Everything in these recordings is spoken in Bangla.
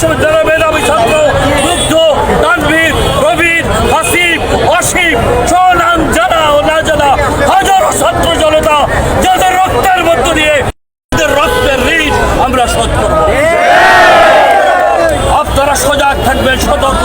বিশ্ববিদ্যালয়ের মেধাবী ছাত্র মুগ্ধ তানভীর রবির হাসিফ অসীম, সনাম জানা ও না জানা হাজারো ছাত্র জনতা, যাদের রক্তের মধ্য দিয়ে আমরা শোধ আপনারা সজাগ থাকবেন, সতর্ক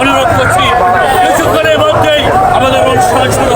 অনুরোধ করছি কিছুক্ষণের মধ্যেই আমাদের অনুষ্ঠান শুরু